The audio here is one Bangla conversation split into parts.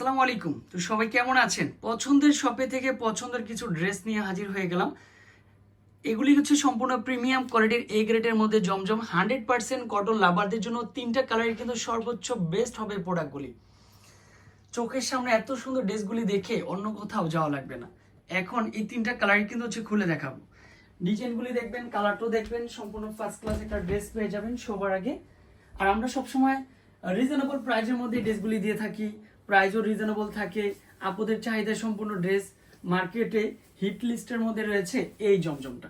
আসসালামু আলাইকুম। তো সবাই কেমন আছেন? পছন্দের শপে থেকে পছন্দের কিছু ড্রেস নিয়ে হাজির হয়ে গেলাম। এগুলি হচ্ছে সম্পূর্ণ প্রিমিয়াম কোয়ালিটির এ গ্রেডের মধ্যে জমজম, হান্ড্রেড পার্সেন্ট কটন লাভারদের জন্য তিনটা কালারের কিন্তু সর্বোচ্চ বেস্ট হবে প্রোডাক্টগুলি চোখের সামনে এত সুন্দর ড্রেসগুলি দেখে অন্য কোথাও যাওয়া লাগবে না। এখন এই তিনটা কালার কিন্তু হচ্ছে খুলে দেখাবো। ডিজাইনগুলি দেখবেন কালারটাও দেখবেন, সম্পূর্ণ ফার্স্ট ক্লাস একটা ড্রেস পেয়ে যাবেন সবার আগে। আর আমরা সবসময় রিজনেবল প্রাইজের মধ্যে ড্রেসগুলি দিয়ে থাকি। প্রাইসও রিজনেবল থাকে। আপুদের চাহিদা সম্পূর্ণ ড্রেস মার্কেটে হিট লিস্টের মধ্যে রয়েছে এই জমজমটা।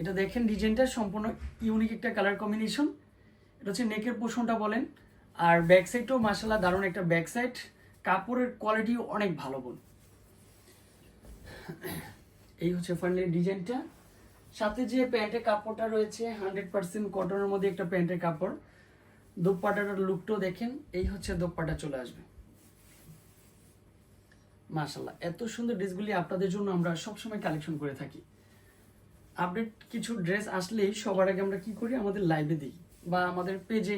এটা দেখেন ডিজাইনটা সম্পূর্ণ ইউনিক একটা কালার কম্বিনেশন এটা হচ্ছে নেকের পোষণটা বলেন। আর ব্যাক সাইডটাও মাসাল্লাহ দারুণ একটা ব্যাক সাইড কাপড়ের কোয়ালিটিও অনেক ভালো বল এই হচ্ছে ফাইনালি ডিজাইনটা সাথে যে প্যান্টের কাপড়টা রয়েছে হান্ড্রেড পার্সেন্ট কটনের মধ্যে একটা প্যান্টের কাপড়। দোপাটাটার লুকটাও দেখেন, এই হচ্ছে দোপাটা চলে আসবে। মাশাল্লাহ এত সুন্দর ড্রেসগুলি আপনাদের জন্য আমরা সবসময় কালেকশন করে থাকি। আপডেট কিছু ড্রেস আসলেই সবার আগে আমরা কি করি, আমাদের লাইভে দিই বা আমাদের পেজে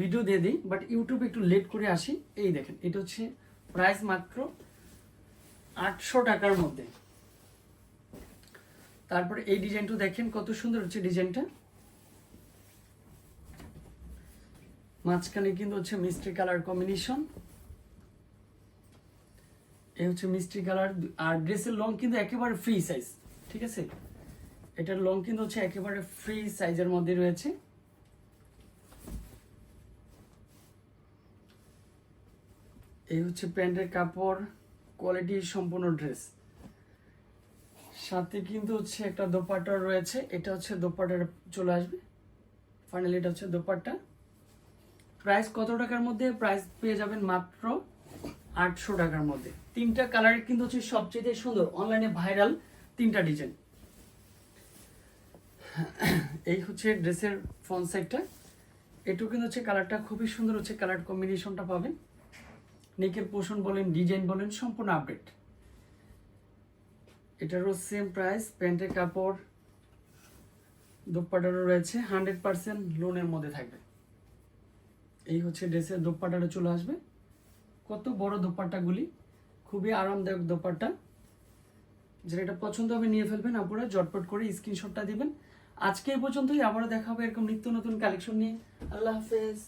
ভিডিও দিয়ে দিই, বাট ইউটিউবে একটু লেট করে আসি। এই দেখেন, এটা হচ্ছে প্রাইস মাত্র আটশো টাকার মধ্যে। তারপরে এই ডিজাইনটা দেখেন, কত সুন্দর হচ্ছে ডিজাইনটা। মাঝখানে কিন্তু হচ্ছে মিষ্টি কালার কম্বিনেশন এই হচ্ছে মিষ্টি কালার, আর ড্রেসের লং কিন্তু একেবারে ফ্রি সাইজ ঠিক আছে? এটার লং কিন্তু হচ্ছে একেবারে ফ্রি সাইজের মধ্যে রয়েছে। এই হচ্ছে প্যান্টের কাপড় কোয়ালিটি সম্পূর্ণ ড্রেস সাথে কিন্তু হচ্ছে একটা দোপাট্টা রয়েছে, এটা হচ্ছে দোপাট্টার চলে আসবে। ফাইনালি এটা হচ্ছে দোপাট্টা। প্রাইস কত টাকার মধ্যে? প্রাইস পেয়ে যাবেন মাত্র আটশো টাকার মধ্যে। তিনটা কালার কিন্তু হচ্ছে সবচেয়ে সুন্দর। অনলাইনে ভাইরাল তিনটা ডিজাইন। এই হচ্ছে ড্রেসের ফ্রন্ট সাইডটা এটু কিন্তু হচ্ছে কালারটা খুবই সুন্দর হচ্ছে কালার কম্বিনেশনটা পাবেন। নেকের পোষণ বলেন, ডিজাইন বলেন, সম্পূর্ণ আপডেট। এটারও সেম প্রাইস প্যান্টের কাপড়, দোপাটারও রয়েছে হান্ড্রেড পার্সেন্ট লোনের মধ্যে থাকবে। এই হচ্ছে ড্রেসের দোপাট্টাটা চলে আসবে। কত বড় দোপাট্টাগুলি, খুবই আরামদায়ক দোপাট্টা। যেটা এটা পছন্দ হবে নিয়ে ফেলবেন আপনারা জটপট করে স্ক্রিনশটটা দিবেন। আজকে এই পর্যন্তই, আবারও দেখা হবে এরকম নিত্য নতুন কালেকশন নিয়ে। আল্লাহ হাফেজ।